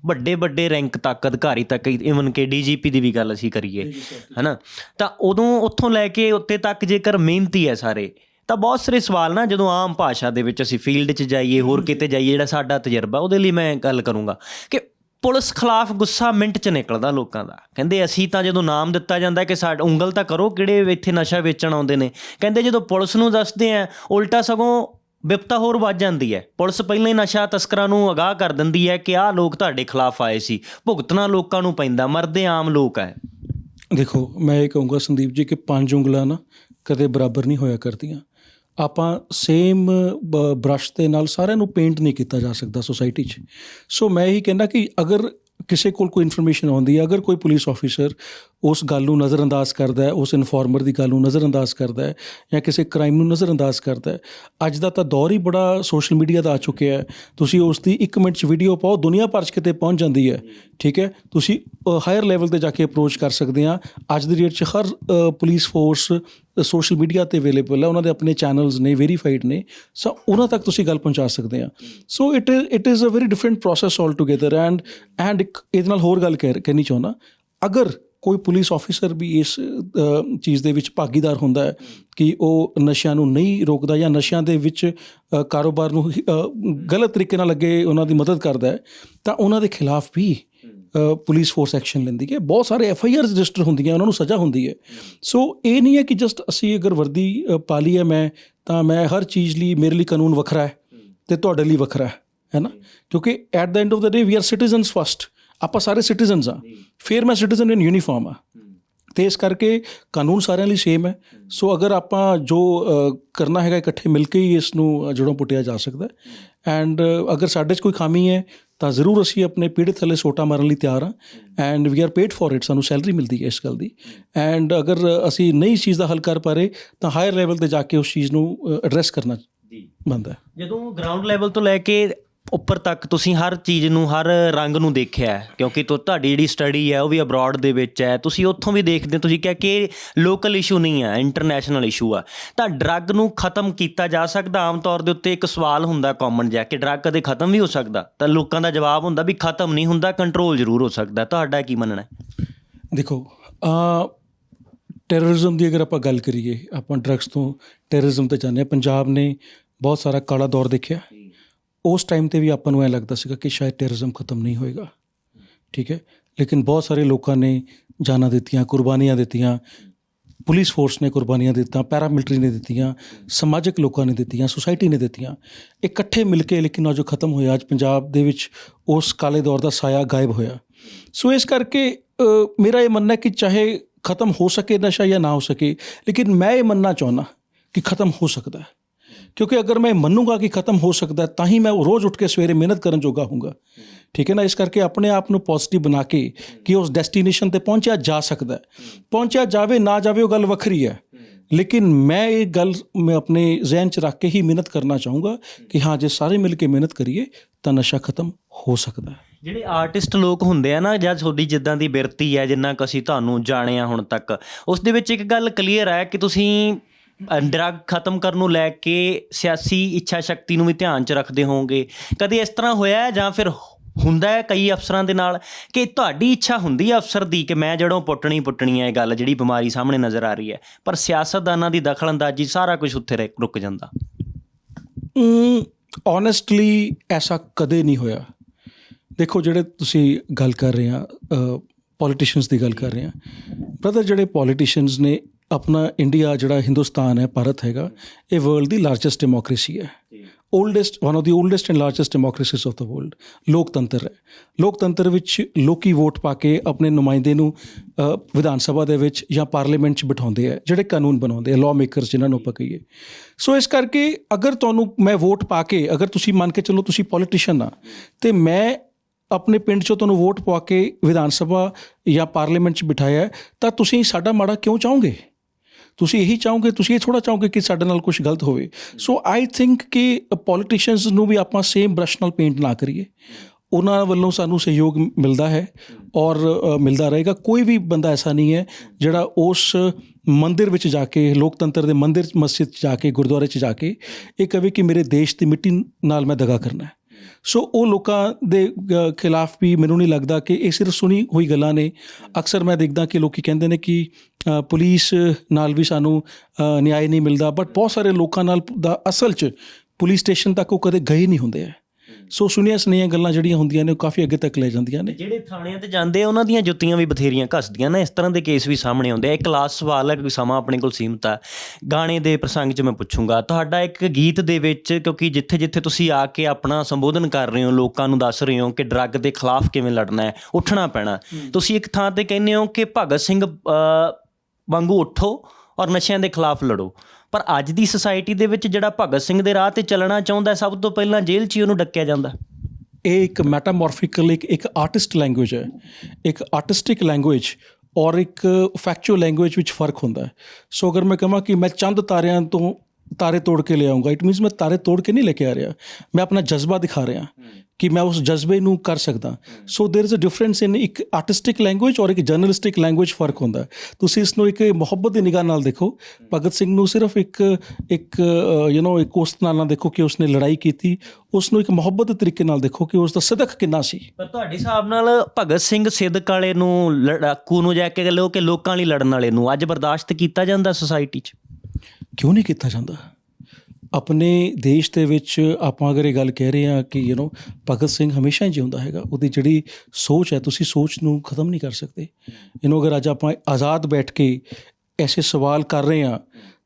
ਵੱਡੇ ਵੱਡੇ ਰੈਂਕ ਤੱਕ ਅਧਿਕਾਰੀ ਤੱਕ ਇਵਨ ਕਿ ਡੀਜੀਪੀ ਦੀ ਵੀ ਗੱਲ ਅਸੀਂ ਕਰੀਏ ਹਨਾ? ਤਾਂ ਉਦੋਂ ਉੱਥੋਂ ਲੈ ਕੇ ਉੱਤੇ ਤੱਕ ਜੇਕਰ ਮਿਹਨਤੀ ਹੈ ਸਾਰੇ ਤਾਂ ਬਹੁਤ ਸਾਰੇ ਸਵਾਲ ਨਾ ਜਦੋਂ ਆਮ ਭਾਸ਼ਾ ਦੇ ਵਿੱਚ ਅਸੀਂ ਫੀਲਡ 'ਚ ਜਾਈਏ ਹੋਰ ਕਿਤੇ ਜਾਈਏ ਜਿਹੜਾ ਸਾਡਾ ਤਜਰਬਾ ਉਹਦੇ ਲਈ ਮੈਂ ਗੱਲ ਕਰੂੰਗਾ ਕਿ ਪੁਲਿਸ ਖਿਲਾਫ ਗੁੱਸਾ ਮਿੰਟ 'ਚ ਨਿਕਲਦਾ ਲੋਕਾਂ ਦਾ। ਕਹਿੰਦੇ ਅਸੀਂ ਤਾਂ ਜਦੋਂ ਨਾਮ ਦਿੱਤਾ ਜਾਂਦਾ ਕਿ ਸਾਡ ਉਂਗਲ ਤਾਂ ਕਰੋ ਕਿਹੜੇ ਇੱਥੇ ਨਸ਼ਾ ਵੇਚਣ ਆਉਂਦੇ ਨੇ। ਕਹਿੰਦੇ ਜਦੋਂ ਪੁਲਿਸ ਨੂੰ ਦੱਸਦੇ ਆ ਉਲਟਾ ਸਗੋਂ ਵਿਪਤਾ ਹੋਰ ਵੱਧ ਜਾਂਦੀ ਹੈ। ਪੁਲਿਸ ਪਹਿਲਾਂ ਹੀ ਨਸ਼ਾ ਤਸਕਰਾਂ ਨੂੰ ਅਗਾਹ ਕਰ ਦਿੰਦੀ ਹੈ ਕਿ ਆਹ ਲੋਕ ਤੁਹਾਡੇ ਖਿਲਾਫ ਆਏ ਸੀ। ਭੁਗਤਣਾ ਲੋਕਾਂ ਨੂੰ ਪੈਂਦਾ, ਮਰਦੇ ਆਮ ਲੋਕ ਹੈ। ਦੇਖੋ, ਮੈਂ ਇਹ ਕਹੂੰਗਾ ਸੰਦੀਪ ਜੀ ਕਿ ਪੰਜ ਉਂਗਲਾਂ ਨਾ ਕਦੇ ਬਰਾਬਰ ਨਹੀਂ ਹੋਇਆ ਕਰਦੀਆਂ। ਆਪਾਂ ਸੇਮ ਬ੍ਰਸ਼ ਦੇ ਨਾਲ ਸਾਰਿਆਂ ਨੂੰ ਪੇਂਟ ਨਹੀਂ ਕੀਤਾ ਜਾ ਸਕਦਾ ਸੋਸਾਇਟੀ 'ਚ। ਸੋ ਮੈਂ ਇਹੀ ਕਹਿੰਦਾ ਕਿ ਅਗਰ ਕਿਸੇ ਕੋਲ ਕੋਈ ਇਨਫੋਰਮੇਸ਼ਨ ਆਉਂਦੀ ਹੈ, ਅਗਰ ਕੋਈ ਪੁਲਿਸ ਆਫੀਸਰ ਉਸ ਗੱਲ ਨੂੰ ਨਜ਼ਰਅੰਦਾਜ਼ ਕਰਦਾ ਹੈ, ਉਸ ਇਨਫੋਰਮਰ ਦੀ ਗੱਲ ਨੂੰ ਨਜ਼ਰਅੰਦਾਜ਼ ਕਰਦਾ ਹੈ ਜਾਂ ਕਿਸੇ ਕ੍ਰਾਈਮ ਨੂੰ ਨਜ਼ਰਅੰਦਾਜ਼ ਕਰਦਾ ਹੈ, ਅੱਜ ਦਾ ਤਾਂ ਦੌਰ ਹੀ ਬੜਾ ਸੋਸ਼ਲ ਮੀਡੀਆ ਦਾ ਆ ਚੁੱਕਿਆ ਹੈ। ਤੁਸੀਂ ਉਸ ਦੀ 1 ਮਿੰਟ 'ਚ ਵੀਡੀਓ ਪਾਓ, ਦੁਨੀਆ ਭਰ 'ਚ ਕਿਤੇ ਪਹੁੰਚ ਜਾਂਦੀ ਹੈ, ਠੀਕ ਹੈ? ਤੁਸੀਂ ਹਾਇਰ ਲੈਵਲ ਤੇ ਜਾ ਕੇ ਅਪਰੋਚ ਕਰ ਸਕਦੇ ਆ ਅੱਜ ਦੀ ਡੇਟ 'ਚ ਹਰ ਪੁਲਿਸ ਫੋਰਸ ਸੋਸ਼ਲ ਮੀਡੀਆ ਤੇ ਅਵੇਲੇਬਲ ਹੈ, ਉਹਨਾਂ ਦੇ ਆਪਣੇ ਚੈਨਲਸ ਨੇ, ਵੈਰੀਫਾਈਡ ਨੇ, ਸੋ ਉਹਨਾਂ ਤੱਕ ਤੁਸੀਂ ਗੱਲ ਪਹੁੰਚਾ ਸਕਦੇ ਆ so it is it is a very different process all together and and ਇੱਕ ਇਹਦੇ ਨਾਲ ਹੋਰ ਗੱਲ ਕਹਿ, ਕਹਿਣੀ ਚਾਹੁੰਦਾ, ਅਗਰ ਕੋਈ ਪੁਲਿਸ ਆਫੀਸਰ ਵੀ ਇਸ ਚੀਜ਼ ਦੇ ਵਿੱਚ ਭਾਗੀਦਾਰ ਹੁੰਦਾ ਹੈ ਕਿ ਉਹ ਨਸ਼ਿਆਂ ਨੂੰ ਨਹੀਂ ਰੋਕਦਾ ਜਾਂ ਨਸ਼ਿਆਂ ਦੇ ਵਿੱਚ ਕਾਰੋਬਾਰ ਨੂੰ ਗਲਤ ਤਰੀਕੇ ਨਾਲ ਅੱਗੇ ਉਹਨਾਂ ਦੀ ਮਦਦ ਕਰਦਾ ਹੈ, ਤਾਂ ਉਹਨਾਂ ਦੇ ਖਿਲਾਫ ਵੀ ਪੁਲਿਸ ਫੋਰਸ ਐਕਸ਼ਨ ਲੈਂਦੀ ਹੈ। ਬਹੁਤ ਸਾਰੇ ਐਫ ਆਈ ਆਰ ਰਜਿਸਟਰ ਹੁੰਦੀਆਂ, ਉਹਨਾਂ ਨੂੰ ਸਜ਼ਾ ਹੁੰਦੀ ਹੈ। ਸੋ ਇਹ ਨਹੀਂ ਹੈ ਕਿ ਜਸਟ ਅਸੀਂ ਅਗਰ ਵਰਦੀ ਪਾ ਲਈ ਹੈ ਮੈਂ, ਤਾਂ ਮੈਂ ਹਰ ਚੀਜ਼ ਲਈ ਮੇਰੇ ਲਈ ਕਾਨੂੰਨ ਵੱਖਰਾ ਹੈ ਤੇ ਤੁਹਾਡੇ ਲਈ ਵੱਖਰਾ ਹੈ ਹੈ ਨਾ? ਕਿਉਂਕਿ at the end of the day we are citizens first ਆਪਾਂ ਸਾਰੇ ਸਿਟੀਜ਼ਨਸ ਆ ਫਿਰ ਮੈਂ ਸਿਟੀਜ਼ਨ ਇਨ ਯੂਨੀਫਾਰਮ ਆ ਤੇ ਇਸ ਕਰਕੇ ਕਾਨੂੰਨ ਸਾਰਿਆਂ ਲਈ ਸੇਮ ਹੈ। ਸੋ ਅਗਰ ਆਪਾਂ ਜੋ ਕਰਨਾ ਹੈਗਾ ਇਕੱਠੇ ਮਿਲ ਕੇ ਹੀ ਇਸ ਨੂੰ ਜੜੋਂ ਪੁੱਟਿਆ ਜਾ ਸਕਦਾ ਐਂਡ ਅਗਰ ਸਾਡੇ 'ਚ ਕੋਈ ਖਾਮੀ ਹੈ ਤਾਂ ਜ਼ਰੂਰ ਅਸੀਂ ਆਪਣੇ ਪੀੜ੍ਹੇ ਥੱਲੇ ਸੋਟਾ ਮਾਰਨ ਲਈ ਤਿਆਰ ਹਾਂ। And we are paid for it ਸਾਨੂੰ ਸੈਲਰੀ ਮਿਲਦੀ ਹੈ ਇਸ ਗੱਲ ਦੀ। ਐਂਡ ਅਗਰ ਅਸੀਂ ਨਈ ਚੀਜ਼ ਦਾ ਹੱਲ ਕਰ ਪਾ ਰਹੇ ਤਾਂ ਹਾਇਰ ਲੈਵਲ ਤੇ ਜਾ ਕੇ ਉਸ ਚੀਜ਼ ਨੂੰ ਐਡਰੈਸ ਕਰਨਾ ਜੀ। ਬਣਦਾ ਹੈ। ਜਦੋਂ ਗਰਾਊਂਡ ਲੈਵਲ ਤੋਂ ਲੈ ਕੇ ਉੱਪਰ ਤੱਕ ਤੁਸੀਂ ਹਰ ਚੀਜ਼ ਨੂੰ, ਹਰ ਰੰਗ ਨੂੰ ਦੇਖਿਆ ਕਿਉਂਕਿ ਤੁ- ਤੁਹਾਡੀ ਜਿਹੜੀ ਸਟੱਡੀ ਹੈ, ਉਹ ਵੀ ਅਬਰਾਡ ਦੇ ਵਿੱਚ ਹੈ। ਤੁਸੀਂ ਉੱਥੋਂ ਵੀ ਦੇਖਦੇ ਹੋ, ਤੁਸੀਂ ਕਿਹਾ ਕਿ ਲੋਕਲ ਇਸ਼ੂ ਨਹੀਂ ਹੈ ਇੰਟਰਨੈਸ਼ਨਲ ਇਸ਼ੂ ਆ ਤਾਂ ਡਰੱਗ ਨੂੰ ਖਤਮ ਕੀਤਾ ਜਾ ਸਕਦਾ, ਆਮ ਤੌਰ ਦੇ ਉੱਤੇ ਇੱਕ ਸਵਾਲ ਹੁੰਦਾ ਕਾਮਨ ਜਿਹਾ, ਕਿ ਡਰੱਗ ਕਦੇ ਖਤਮ ਵੀ ਹੋ ਸਕਦਾ? ਤਾਂ ਲੋਕਾਂ ਦਾ ਜਵਾਬ ਹੁੰਦਾ ਵੀ ਖਤਮ ਨਹੀਂ ਹੁੰਦਾ ਕੰਟਰੋਲ ਜ਼ਰੂਰ ਹੋ ਸਕਦਾ। ਤੁਹਾਡਾ ਕੀ ਮੰਨਣਾ ਹੈ? ਦੇਖੋ ਅ ਟੈਰਰਿਜ਼ਮ ਦੀ ਅਗਰ ਆਪਾਂ ਗੱਲ ਕਰੀਏ, ਆਪਾਂ ਡਰੱਗਸ ਤੋਂ ਟੈਰਰਿਜ਼ਮ ਤੇ ਜਾਂਦੇ ਹਾਂ, ਪੰਜਾਬ ਨੇ ਬਹੁਤ ਸਾਰਾ ਕਾਲਾ ਦੌਰ ਦੇਖਿਆ। ਉਸ ਟਾਈਮ ਤੇ ਵੀ ਆਪਾਂ ਨੂੰ ਐ ਲੱਗਦਾ ਸੀਗਾ ਕਿ ਸ਼ਾਇਦ ਟੈਰਰਿਜ਼ਮ ਖਤਮ ਨਹੀਂ ਹੋਏਗਾ। ਠੀਕ ਹੈ? ਲੇਕਿਨ ਬਹੁਤ ਸਾਰੇ ਲੋਕਾਂ ਨੇ ਜਾਨਾਂ ਦਿੱਤੀਆਂ, ਕੁਰਬਾਨੀਆਂ ਦਿੱਤੀਆਂ, ਪੁਲਿਸ ਫੋਰਸ ਨੇ ਕੁਰਬਾਨੀਆਂ ਦਿੱਤਾ ਪੈਰਾ ਮਿਲਟਰੀ ਨੇ ਦਿੱਤੀਆਂ, ਸਮਾਜਿਕ ਲੋਕਾਂ ਨੇ ਦਿੱਤੀਆਂ ਸੁਸਾਇਟੀ ਨੇ ਦਿੱਤੀਆਂ। ਇਕੱਠੇ ਮਿਲ ਕੇ ਲੇਕਿਨ ਉਹ ਜੋ ਖਤਮ ਹੋਇਆ, ਅੱਜ ਪੰਜਾਬ ਦੇ ਵਿੱਚ ਉਸ ਕਾਲੇ ਦੌਰ ਦਾ ਸਾਇਆ ਗਾਇਬ ਹੋਇਆ। ਸੋ ਇਸ ਕਰਕੇ ਮੇਰਾ ਇਹ ਮੰਨਣਾ ਕਿ ਚਾਹੇ ਖਤਮ ਹੋ ਸਕੇ ਨਸ਼ਾ ਜਾਂ ਨਾ ਹੋ ਸਕੇ, ਲੇਕਿਨ ਮੈਂ ਇਹ ਮੰਨਣਾ ਚਾਹੁੰਦਾ ਕਿ ਖਤਮ ਹੋ ਸਕਦਾ ਹੈ। ਕਿਉਂਕਿ ਅਗਰ ਮੈਂ ਮੰਨੂਗਾ ਕਿ ਖਤਮ ਹੋ ਸਕਦਾ ਤਾਂ ਹੀ ਮੈਂ ਰੋਜ਼ ਉੱਠ ਕੇ ਸਵੇਰੇ ਮਿਹਨਤ ਕਰਨ ਜੋਗਾ ਹੋਊਗਾ। ਠੀਕ ਹੈ ਨਾ? ਇਸ ਕਰਕੇ ਆਪਣੇ ਆਪ ਨੂੰ ਪੋਜ਼ਿਟਿਵ ਬਣਾ ਕੇ ਕਿ ਉਸ ਡੈਸਟੀਨੇਸ਼ਨ ਤੇ ਪਹੁੰਚਿਆ ਜਾ ਸਕਦਾ ਪਹੁੰਚਿਆ ਜਾਵੇ, ਨਾ ਜਾਵੇ, ਉਹ ਗੱਲ ਵੱਖਰੀ ਹੈ। ਲੇਕਿਨ ਮੈਂ ਇਹ ਗੱਲ ਮੈਂ ਆਪਣੇ ਜ਼ਿਹਨ 'ਚ ਰੱਖ ਕੇ ਹੀ ਮਿਹਨਤ ਕਰਨਾ ਚਾਹੂੰਗਾ ਕਿ ਹਾਂ, ਜੇ ਸਾਰੇ ਮਿਲ ਕੇ ਮਿਹਨਤ ਕਰੀਏ, ਤਾਂ ਨਸ਼ਾ ਖਤਮ ਹੋ ਸਕਦਾ ਹੈ। ਜਿਹੜੇ ਆਰਟਿਸਟ ਲੋਕ ਹੁੰਦੇ ਆ ਨਾ, ਜਾਂ ਤੁਹਾਡੀ ਜਿੱਦਾਂ ਦੀ ਬਿਰਤੀ ਹੈ, ਜਿੰਨਾ ਕੁ ਅਸੀਂ ਤੁਹਾਨੂੰ ਜਾਣਿਆ ਹੁਣ ਤੱਕ, ਉਸ ਦੇ ਵਿੱਚ ਇੱਕ ਗੱਲ ਕਲੀਅਰ ਹੈ ਕਿ ਤੁਸੀਂ ਡਰੱਗ ਖਤਮ ਕਰਨ ਨੂੰ ਲੈ ਕੇ ਸਿਆਸੀ ਇੱਛਾ ਸ਼ਕਤੀ ਨੂੰ ਵੀ ਧਿਆਨ 'ਚ ਰੱਖਦੇ ਹੋਵੋਗੇ। ਕਦੇ ਇਸ ਤਰ੍ਹਾਂ ਹੋਇਆ ਹੈ ਜਾਂ ਫਿਰ ਹੁੰਦਾ ਹੈ ਕਈ ਅਫਸਰਾਂ ਦੇ ਨਾਲ ਕਿ ਤੁਹਾਡੀ ਇੱਛਾ ਹੁੰਦੀ ਹੈ ਅਫਸਰ ਦੀ ਕਿ ਮੈਂ ਜੜੋਂ ਪੁੱਟਣੀ ਪੁੱਟਣੀ ਹੈ ਇਹ ਗੱਲ ਜਿਹੜੀ ਬਿਮਾਰੀ ਸਾਹਮਣੇ ਨਜ਼ਰ ਆ ਰਹੀ ਹੈ, ਪਰ ਸਿਆਸਤਦਾਨਾਂ ਦੀ ਦਖਲਅੰਦਾਜ਼ੀ ਸਾਰਾ ਕੁਝ ਉੱਥੇ ਰਹਿ- ਰੁਕ ਜਾਂਦਾ। ਓਨੈਸਟਲੀ ਐਸਾ ਕਦੇ ਨਹੀਂ ਹੋਇਆ। ਦੇਖੋ ਜਿਹੜੇ ਤੁਸੀਂ ਗੱਲ ਕਰ ਰਹੇ ਆ ਪੋਲੀਟੀਸ਼ੀਅਨਸ ਦੀ ਗੱਲ ਕਰ ਰਹੇ ਆ ਬ੍ਰਦਰ ਜਿਹੜੇ ਪੋਲੀਟੀਸ਼ੀਅਨਸ ਨੇ ਆਪਣਾ ਇੰਡੀਆ ਜਿਹੜਾ ਹਿੰਦੁਸਤਾਨ ਹੈ ਭਾਰਤ ਹੈਗਾ ਇਹ ਵਰਲਡ ਦੀ ਲਾਰਜੈਸਟ ਡੈਮੋਕ੍ਰੇਸੀ ਹੈ। Oldest one of the oldest and largest democracies of the world ਲੋਕਤੰਤਰ ਹੈ। ਲੋਕਤੰਤਰ ਵਿੱਚ ਲੋਕੀ ਵੋਟ ਪਾ ਕੇ ਆਪਣੇ ਨੁਮਾਇੰਦੇ ਨੂੰ ਵਿਧਾਨ ਸਭਾ ਦੇ ਵਿੱਚ ਜਾਂ ਪਾਰਲੀਮੈਂਟ 'ਚ ਬਿਠਾਉਂਦੇ ਆ ਜਿਹੜੇ ਕਾਨੂੰਨ ਬਣਾਉਂਦੇ ਆ ਲਾਅ ਮੇਕਰਸ ਜਿਨ੍ਹਾਂ ਨੂੰ ਆਪਾਂ ਕਹੀਏ। ਸੋ ਇਸ ਕਰਕੇ ਅਗਰ ਤੁਹਾਨੂੰ ਮੈਂ ਵੋਟ ਪਾ ਕੇ ਅਗਰ ਤੁਸੀਂ ਮੰਨ ਕੇ ਚੱਲੋ ਤੁਸੀਂ ਪੋਲੀਟੀਸ਼ੀਅਨ ਆ ਤੇ ਮੈਂ ਆਪਣੇ ਪਿੰਡ 'ਚੋਂ ਤੁਹਾਨੂੰ ਵੋਟ ਪਵਾ ਕੇ ਵਿਧਾਨ ਸਭਾ ਜਾਂ ਪਾਰਲੀਮੈਂਟ 'ਚ ਬਿਠਾਇਆ ਤਾਂ ਤੁਸੀਂ ਸਾਡਾ ਮਾੜਾ ਕਿਉਂ ਚਾਹੋਗੇ? ਤੁਸੀਂ ਇਹੀ ਚਾਹੋਗੇ, ਤੁਸੀਂ ਇਹ ਥੋੜਾ ਚਾਹੋਗੇ ਕਿ ਸਾਡੇ ਨਾਲ ਕੁਝ ਗਲਤ ਹੋਵੇ। ਸੋ ਆਈ ਥਿੰਕ ਕਿ ਪੋਲੀਟੀਸ਼ੀਅਨਸ ਨੂੰ ਵੀ ਆਪਾਂ ਸੇਮ ਬ੍ਰਸ਼ ਨਾਲ ਪੇਂਟ ਨਾ ਕਰੀਏ। ਉਹਨਾਂ ਵੱਲੋਂ ਸਾਨੂੰ ਸਹਿਯੋਗ ਮਿਲਦਾ ਹੈ ਔਰ ਮਿਲਦਾ ਰਹੇਗਾ। ਕੋਈ ਵੀ ਬੰਦਾ ਐਸਾ ਨਹੀਂ ਹੈ ਜਿਹੜਾ ਉਸ ਮੰਦਿਰ ਵਿੱਚ ਜਾ ਕੇ, ਲੋਕਤੰਤਰ ਦੇ ਮੰਦਿਰ, ਮਸਜਿਦ 'ਚ ਜਾ ਕੇ, ਗੁਰਦੁਆਰੇ 'ਚ ਜਾ ਕੇ ਇਹ ਕਵੇ ਕਿ ਮੇਰੇ ਦੇਸ਼ ਦੀ ਮਿੱਟੀ ਨਾਲ ਮੈਂ ਦਗਾ ਕਰਨਾ ਹੈ। ਸੋ ਉਹ ਲੋਕਾਂ ਦੇ ਖਿਲਾਫ ਵੀ ਮੈਨੂੰ ਨਹੀਂ ਲੱਗਦਾ ਕਿ ਇਹ ਸਿਰਫ ਸੁਣੀ ਹੋਈ ਗੱਲਾਂ ਨੇ। ਅਕਸਰ ਮੈਂ ਦੇਖਦਾ ਕਿ ਲੋਕੀ ਕਹਿੰਦੇ ਨੇ ਕਿ ਪੁਲਿਸ ਨਾਲ ਵੀ ਸਾਨੂੰ ਅ, ਨਿਆਂ ਨਹੀਂ ਮਿਲਦਾ ਬਟ ਬਹੁਤ ਸਾਰੇ ਲੋਕਾਂ ਨਾਲ ਦਾ ਅਸਲ 'ਚ ਪੁਲਿਸ ਸਟੇਸ਼ਨ ਤੱਕ ਉਹ ਕਦੇ ਗਏ ਨਹੀਂ ਹੁੰਦੇ ਹੈ ਸੋ ਸੁਣੀਆਂ ਸੁਣੀਆਂ ਗੱਲਾਂ ਜਿਹੜੀਆਂ ਹੁੰਦੀਆਂ ਨੇ ਉਹ ਕਾਫੀ ਅੱਗੇ ਤੱਕ ਲੈ ਜਾਂਦੀਆਂ ਨੇ। ਜਿਹੜੇ ਥਾਣਿਆਂ ਤੇ ਜਾਂਦੇ ਆ ਉਹਨਾਂ ਦੀਆਂ ਜੁੱਤੀਆਂ ਵੀ ਬਥੇਰੀਆਂ ਘਸਦੀਆਂ ਨੇ। ਇਸ ਤਰ੍ਹਾਂ ਦੇ ਕੇਸ ਵੀ ਸਾਹਮਣੇ ਆਉਂਦੇ ਆ। ਇੱਕ ਲਾਸਟ ਸਵਾਲ ਹੈ ਕਿਉਂਕਿ ਸਮਾਂ ਆਪਣੇ ਕੋਲ ਸੀਮਤ ਆ। ਗਾਣੇ ਦੇ ਪ੍ਰਸੰਗ 'ਚ ਮੈਂ ਪੁੱਛੂੰਗਾ ਤੁਹਾਡਾ ਇੱਕ ਗੀਤ ਦੇ ਵਿੱਚ ਕਿਉਂਕਿ ਜਿੱਥੇ ਜਿੱਥੇ ਤੁਸੀਂ ਆ ਕੇ ਆਪਣਾ ਸੰਬੋਧਨ ਕਰ ਰਹੇ ਹੋ ਲੋਕਾਂ ਨੂੰ ਦੱਸ ਰਹੇ ਹੋ ਕਿ ਡਰੱਗ ਦੇ ਖਿਲਾਫ ਕਿਵੇਂ ਲੜਨਾ ਹੈ ਉੱਠਣਾ ਪੈਣਾ। ਤੁਸੀਂ ਇੱਕ ਥਾਂ ਤੇ ਕਹਿੰਦੇ ਹੋ ਕਿ ਭਗਤ ਸਿੰਘ ਵਾਂਗੂ ਉੱਠੋ ਔਰ ਨਸ਼ਿਆਂ ਦੇ ਖਿਲਾਫ ਲੜੋ। ਪਰ ਅੱਜ ਦੀ ਸੋਸਾਇਟੀ ਦੇ ਵਿੱਚ ਜਿਹੜਾ ਭਗਤ ਸਿੰਘ ਦੇ ਰਾਹ ਤੇ ਚੱਲਣਾ ਚਾਹੁੰਦਾ ਸਭ ਤੋਂ ਪਹਿਲਾਂ ਜੇਲ੍ਹ 'ਚ ਹੀ ਉਹਨੂੰ ਡੱਕਿਆ ਜਾਂਦਾ। ਇਹ ਇੱਕ ਮੈਟਾਮੋਰਫਿਕਲ ਇੱਕ ਇੱਕ ਆਰਟਿਸਟ ਲੈਂਗੁਏਜ ਹੈ। ਇੱਕ ਆਰਟਿਸਟਿਕ ਲੈਂਗੁਏਜ ਔਰ ਇੱਕ ਫੈਕਚੁਅਲ ਲੈਂਗੁਏਜ ਵਿੱਚ ਫ਼ਰਕ ਹੁੰਦਾ ਹੈ। ਸੋ ਅਗਰ ਮੈਂ ਕਹਾਂ ਕਿ ਮੈਂ ਚੰਦ ਤਾਰਿਆਂ ਤੋਂ ਤਾਰੇ ਤੋੜ ਕੇ ਲਿਆਉਂਗਾ ਇਟ ਮੀਨਸ ਮੈਂ ਤਾਰੇ ਤੋੜ ਕੇ ਨਹੀਂ ਲੈ ਕੇ ਆ ਰਿਹਾ ਮੈਂ ਆਪਣਾ ਜਜ਼ਬਾ ਦਿਖਾ ਰਿਹਾ ਕਿ ਮੈਂ ਉਸ ਜਜ਼ਬੇ ਨੂੰ ਕਰ ਸਕਦਾ so there is a difference in ਇੱਕ ਆਰਟਿਸਟਿਕ ਲੈਂਗੁਏਜ ਔਰ ਇੱਕ ਜਰਨਲਿਸਟਿਕ ਲੈਂਗੁਏਜ ਫਰਕ ਹੁੰਦਾ ਹੈ। ਤੁਸੀਂ ਇਸ ਨੂੰ ਇੱਕ ਮੁਹੱਬਤ ਦੀ ਨਿਗਾਹ ਨਾਲ ਦੇਖੋ ਭਗਤ ਸਿੰਘ ਨੂੰ ਸਿਰਫ ਇੱਕ ਇੱਕ ਯੂ نو ਇੱਕ ਉਸ ਨਾਲ ਨਾ ਦੇਖੋ ਕਿ ਉਸਨੇ ਲੜਾਈ ਕੀਤੀ ਉਸ ਨੂੰ ਇੱਕ ਮੁਹੱਬਤ ਦੇ ਤਰੀਕੇ ਨਾਲ ਦੇਖੋ ਕਿ ਉਸ ਦਾ ਸਦਕ ਕਿੰਨਾ ਸੀ ਪਰ ਤੁਹਾਡੇ ਹਿਸਾਬ ਨਾਲ ਭਗਤ ਸਿੰਘ ਸਿੱਧਕ ਵਾਲੇ ਨੂੰ ਲੜਾਕੂ ਨੂੰ ਜਾ ਕੇ ਲੋ ਕਿ ਲੋਕਾਂ ਲਈ ਲੜਨ ਵਾਲੇ ਨੂੰ ਅੱਜ ਬਰਦਾਸ਼ਤ ਕੀਤਾ ਜਾਂਦਾ ਸੋਸਾਇਟੀ 'ਚ ਕਿਉਂ ਨਹੀਂ ਕੀਤਾ ਜਾਂਦਾ ਆਪਣੇ ਦੇਸ਼ ਦੇ ਵਿੱਚ ਆਪਾਂ ਅਗਰ ਇਹ ਗੱਲ ਕਹਿ ਰਹੇ ਹਾਂ ਕਿ ਯੂ نو ਭਗਤ ਸਿੰਘ ਹਮੇਸ਼ਾ ਹੀ ਜਿਉਂਦਾ ਹੈਗਾ ਉਹਦੀ ਜਿਹੜੀ ਸੋਚ ਹੈ ਤੁਸੀਂ ਸੋਚ ਨੂੰ ਖਤਮ ਨਹੀਂ ਕਰ ਸਕਦੇ ਯੂ نو ਅਗਰ ਅੱਜ ਆਪਾਂ ਆਜ਼ਾਦ ਬੈਠ ਕੇ ਐਸੇ ਸਵਾਲ ਕਰ ਰਹੇ ਹਾਂ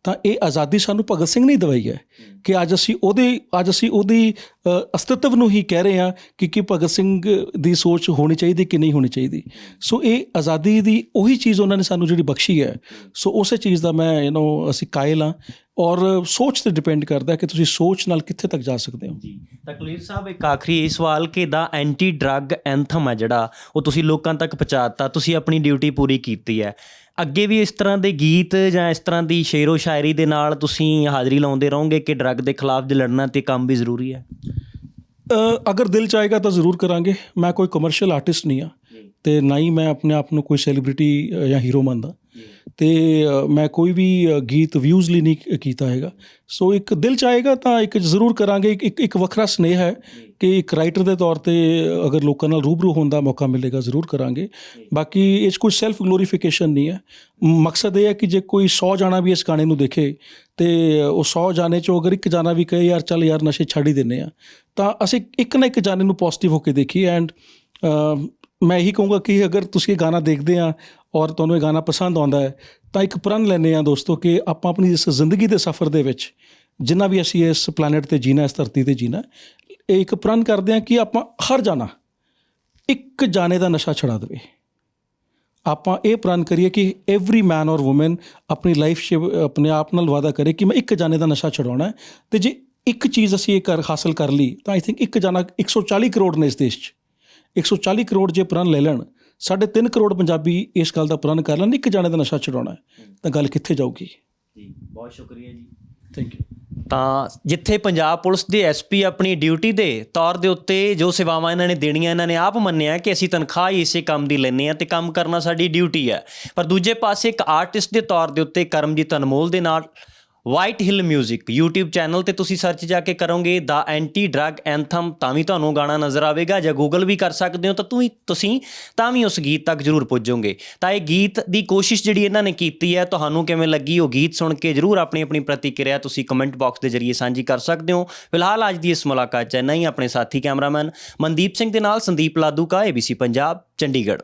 ਤਾਂ ਇਹ ਆਜ਼ਾਦੀ ਸਾਨੂੰ ਭਗਤ ਸਿੰਘ ਨੇ ਦਵਾਈ ਹੈ ਕਿ ਅੱਜ ਅਸੀਂ ਉਹਦੇ, ਅੱਜ ਅਸੀਂ ਉਹਦੀ ਅਸਤਿਤਵ ਨੂੰ ਹੀ ਕਹਿ ਰਹੇ ਹਾਂ ਕਿ ਕਿ ਭਗਤ ਸਿੰਘ ਦੀ ਸੋਚ ਹੋਣੀ ਚਾਹੀਦੀ ਕਿ ਨਹੀਂ ਹੋਣੀ ਚਾਹੀਦੀ। ਸੋ ਇਹ ਆਜ਼ਾਦੀ ਦੀ ਉਹੀ ਚੀਜ਼ ਉਹਨਾਂ ਨੇ ਸਾਨੂੰ ਜਿਹੜੀ ਬਖਸ਼ੀ ਹੈ। ਸੋ ਉਸੇ ਚੀਜ਼ ਦਾ ਮੈਂ ਯੂ نو ਅਸੀਂ ਕਾਇਲ ਹਾਂ ਔਰ ਸੋਚ ਤੇ ਡਿਪੈਂਡ ਕਰਦਾ ਕਿ ਤੁਸੀਂ ਸੋਚ ਨਾਲ ਕਿੱਥੇ ਤੱਕ ਜਾ ਸਕਦੇ ਹੋ। ਜੀ ਤਕਲੀਰ ਸਾਹਿਬ, ਇੱਕ ਆਖਰੀ ਇਹ ਸਵਾਲ ਕਿ ਦਾ ਐਂਟੀ ਡਰੱਗ ਐਂਥਮ ਹੈ ਜਿਹੜਾ, ਉਹ ਤੁਸੀਂ ਲੋਕਾਂ ਤੱਕ ਪਹੁੰਚਾਤਾ, ਤੁਸੀਂ ਆਪਣੀ ਡਿਊਟੀ ਪੂਰੀ ਕੀਤੀ ਹੈ। ਅੱਗੇ ਵੀ ਇਸ ਤਰ੍ਹਾਂ ਦੇ ਗੀਤ ਜਾਂ ਇਸ ਤਰ੍ਹਾਂ ਦੀ ਸ਼ੇਰੋ ਸ਼ਾਇਰੀ ਦੇ ਨਾਲ ਤੁਸੀਂ ਹਾਜ਼ਰੀ ਲਾਉਂਦੇ ਰਹੋਗੇ ਕਿ ਡਰੱਗ ਦੇ ਖਿਲਾਫ ਜੇ ਲੜਨਾ ਤੇ ਕੰਮ ਵੀ ਜ਼ਰੂਰੀ ਹੈ? ਅਗਰ ਦਿਲ ਚਾਹੇਗਾ ਤਾਂ ਜ਼ਰੂਰ ਕਰਾਂਗੇ। ਮੈਂ ਕੋਈ ਕਮਰਸ਼ੀਅਲ ਆਰਟਿਸਟ ਨਹੀਂ ਆ ਤੇ ਨਾ ਹੀ ਮੈਂ ਆਪਣੇ ਆਪ ਨੂੰ ਕੋਈ ਸੈਲੀਬ੍ਰਿਟੀ ਜਾਂ ਹੀਰੋ ਮੰਨਦਾ। ਤੇ ਮੈਂ ਕੋਈ ਵੀ ਗੀਤ ਵਿਊਜ਼ ਲਈ ਨਹੀਂ ਕੀਤਾ ਹੈਗਾ। ਸੋ ਇੱਕ ਦਿਲ ਚਾਹੇਗਾ ਤਾਂ ਇੱਕ ਜ਼ਰੂਰ ਕਰਾਂਗੇ। ਇੱਕ- ਇੱਕ ਵੱਖਰਾ ਸਨੇਹ ਹੈ ਕਿ ਇੱਕ ਰਾਈਟਰ ਦੇ ਤੌਰ ਤੇ ਅਗਰ ਲੋਕਾਂ ਨਾਲ ਰੂਬਰੂ ਹੋਣ ਦਾ ਮੌਕਾ ਮਿਲੇਗਾ, ਜ਼ਰੂਰ ਕਰਾਂਗੇ। ਬਾਕੀ ਇਹ 'ਚ ਕੋਈ ਸੈਲਫ ਗਲੋਰੀਫਿਕੇਸ਼ਨ ਨਹੀਂ ਹੈ। ਮਕਸਦ ਇਹ ਹੈ ਕਿ ਜੇ ਕੋਈ 100 ਜਾਣਾ ਵੀ ਇਸ ਗਾਣੇ ਨੂੰ ਦੇਖੇ ਤੇ ਉਹ 100 ਜਾਣੇ ਚੋਂ ਅਗਰ ਇੱਕ ਜਾਣਾ ਵੀ ਕਹੇ, ਯਾਰ, ਚੱਲ ਯਾਰ, ਨਸ਼ੇ ਛੱਡ ਹੀ ਦਿੰਨੇ ਆ ਤਾਂ ਅਸੀਂ ਇੱਕ ਨਾ ਇੱਕ ਜਾਣੇ ਨੂੰ ਪੋਜ਼ਿਟਿਵ ਹੋ ਕੇ ਦੇਖੀਏ। ਐਂਡ ਮੈਂ ਇਹੀ ਕਹੂੰਗਾ ਕਿ ਅਗਰ ਤੁਸੀਂ ਇਹ ਗਾਣਾ ਦੇਖਦੇ ਆ ਔਰ ਤੁਹਾਨੂੰ ਇਹ ਗਾਣਾ ਪਸੰਦ ਆਉਂਦਾ ਹੈ, ਤਾਂ ਇੱਕ ਪ੍ਰਣ ਲੈਂਦੇ ਆ ਦੋਸਤੋ ਕਿ ਆਪਾਂ ਆਪਣੀ ਇਸ ਜ਼ਿੰਦਗੀ ਦੇ ਸਫ਼ਰ ਦੇ ਵਿੱਚ ਜਿੰਨਾ ਵੀ ਅਸੀਂ ਇਸ ਪਲੈਨਟ ਤੇ ਜੀਣਾ, ਇਸ ਧਰਤੀ ਤੇ ਜੀਣਾ, ਇਹ ਇੱਕ ਪ੍ਰਣ ਕਰਦੇ ਆ ਕਿ ਆਪਾਂ ਹਰ ਜਾਣਾ, ਇੱਕ ਜਾਣੇ ਦਾ ਨਸ਼ਾ ਛੁਡਾ ਦੇਵੇ। ਆਪਾਂ ਇਹ ਪ੍ਰਣ ਕਰੀਏ ਕਿ ਐਵਰੀ ਮੈਨ ਔਰ ਔਮਨ ਆਪਣੀ ਲਾਈਫ 'ਚ, ਆਪਣੇ ਆਪ ਨਾਲ ਵਾਅਦਾ ਕਰੇ ਕਿ ਮੈਂ ਇੱਕ ਜਾਣੇ ਦਾ ਨਸ਼ਾ ਛਡਾਉਣਾ ਹੈ ਤੇ ਜੇ ਇੱਕ ਚੀਜ਼ ਅਸੀਂ ਇਹ ਕਰ ਹਾਸਲ ਕਰ ਲਈ, ਤਾਂ ਆਈ ਥਿੰਕ ਇੱਕ ਜਾਣਾ 140 ਕਰੋੜ ਨੇ ਇਸ ਦੇਸ਼ 'ਚ। 140 ਕਰੋੜ ਜੇ ਪ੍ਰਣ ਲੈ ਲੈਣ ਸਾਢੇ ਤਿੰਨ ਕਰੋੜ ਪੰਜਾਬੀ ਇਸ ਗੱਲ ਦਾ ਪ੍ਰਣ ਕਰ ਲੈਣ ਇੱਕ ਜਾਣੇ ਦਾ ਨਸ਼ਾ ਛਡਾਉਣਾ ਹੈ। ਤਾਂ ਗੱਲ ਕਿੱਥੇ ਜਾਊਗੀ? ਜੀ ਬਹੁਤ ਸ਼ੁਕਰੀਆ ਜੀ। ਥੈਂਕ ਯੂ ਤਾਂ ਜਿੱਥੇ ਪੰਜਾਬ ਪੁਲਿਸ ਦੇ ਐਸਪੀ ਆਪਣੀ ਡਿਊਟੀ ਦੇ ਤੌਰ ਦੇ ਉੱਤੇ ਜੋ ਸੇਵਾਵਾਂ ਇਹਨਾਂ ਨੇ ਦੇਣੀਆਂ ਇਹਨਾਂ ਨੇ ਆਪ ਮੰਨਿਆ ਕਿ ਅਸੀਂ ਤਨਖਾਹ ਹੀ ਇਸੇ ਕੰਮ ਦੀ ਲੈਂਦੇ ਆ ਤੇ ਕੰਮ ਕਰਨਾ ਸਾਡੀ ਡਿਊਟੀ ਹੈ। ਪਰ ਦੂਜੇ ਪਾਸੇ ਇੱਕ ਆਰਟਿਸਟ ਦੇ ਤੌਰ ਦੇ ਉੱਤੇ ਕਰਮਜੀਤ ਅਨਮੋਲ ਦੇ ਨਾਲ ਵਾਈਟ ਹਿਲ 뮤직 YouTube ਚੈਨਲ ਤੇ ਤੁਸੀਂ ਸਰਚ ਜਾ ਕੇ ਕਰੋਗੇ ਦਾ ਐਂਟੀ ਡਰੱਗ ਐਂਥਮ ਤਾਂ ਵੀ ਤੁਹਾਨੂੰ ਗਾਣਾ ਨਜ਼ਰ ਆਵੇਗਾ। ਜਾਂ ਗੂਗਲ ਵੀ ਕਰ ਸਕਦੇ ਹੋ ਤਾਂ ਤੂੰ ਤੁਸੀਂ ਤਾਂ ਵੀ ਉਸ ਗੀਤ ਤੱਕ ਜ਼ਰੂਰ ਪੁੱਜੋਗੇ। ਤਾਂ ਇਹ ਗੀਤ ਦੀ ਕੋਸ਼ਿਸ਼ ਜਿਹੜੀ ਇਹਨਾਂ ਨੇ ਕੀਤੀ ਹੈ, ਤੁਹਾਨੂੰ ਕਿਵੇਂ ਲੱਗੀ ਉਹ ਗੀਤ ਸੁਣ ਕੇ ਜ਼ਰੂਰ ਆਪਣੀ ਆਪਣੀ ਪ੍ਰਤੀਕਿਰਿਆ ਤੁਸੀਂ ਕਮੈਂਟ ਬਾਕਸ ਦੇ ਜ਼ਰੀਏ ਸਾਂਝੀ ਕਰ ਸਕਦੇ ਹੋ। ਫਿਲਹਾਲ ਅੱਜ ਦੀ ਇਸ ਮੁਲਾਕਾਤ ਚ ਨਹੀਂ ਆਪਣੇ ਸਾਥੀ ਕੈਮਰਾਮੈਨ ਮਨਦੀਪ ਸਿੰਘ ਦੇ ਨਾਲ ਸੰਦੀਪ ਲਾਦੂ ਕਾ ABC ਪੰਜਾਬ, ਚੰਡੀਗੜ੍ਹ।